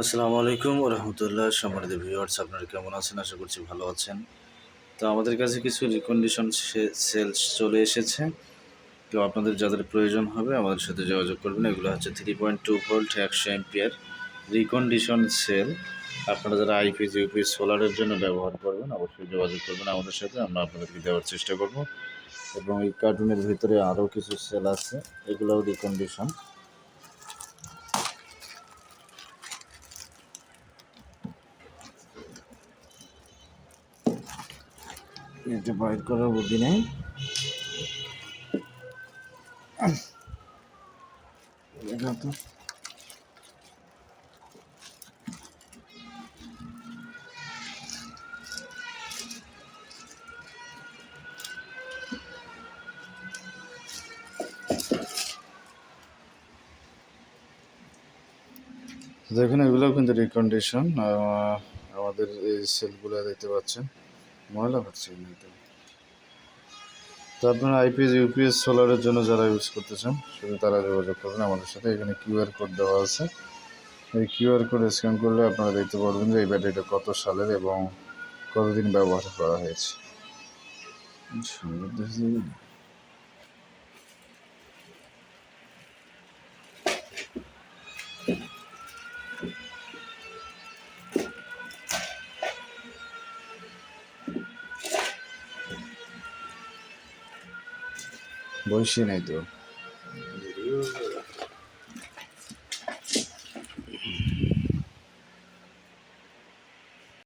আসসালামু আলাইকুম রহমতুল্লাহ সম্মানিত ভিউয়ার্স আপনারা কেমন আছেন? আশা করছি ভালো আছেন। তো আমাদের কাছে কিছু রিকন্ডিশন সেলস চলে এসেছে। তো আপনাদের যাদের প্রয়োজন হবে আমাদের সাথে যোগাযোগ করবেন। এগুলো হচ্ছে থ্রি পয়েন্ট টু ভোল্ট একশো এমপিয়ার রিকন্ডিশন সেল আপনারা যারা আইপিএস ইউপিএস সোলারের জন্য ব্যবহার করবেন, অবশ্যই যোগাযোগ করবেন আমাদের সাথে। আমরা আপনাদেরকে দেওয়ার চেষ্টা করব। এবং এই কার্টুনের ভিতরে আরও কিছু সেল আছে। এগুলোও রিকন্ডিশন এটা বাইর করার বুদ্ধি নেই দেখুন এগুলোও কিন্তু রিকন্ডিশন আমাদের এই সেলগুলো দেখতে পাচ্ছেন। ময়লা হচ্ছে এমনিতে তো আপনারা আইপিএস ইউপিএস সোলারের জন্য যারা ইউজ করতে চান শুধু তারা যোগাযোগ করবেন। আমাদের সাথে এখানে কিউআর কোড দেওয়া আছে। এই কিউআর কোড স্ক্যান করলে আপনারা দেখতে পারবেন যে এই ব্যাটারিটা কত সালের এবং কতদিন ব্যবহার করা হয়েছে। সুন্দর দেখছি বয়সী নাই তো।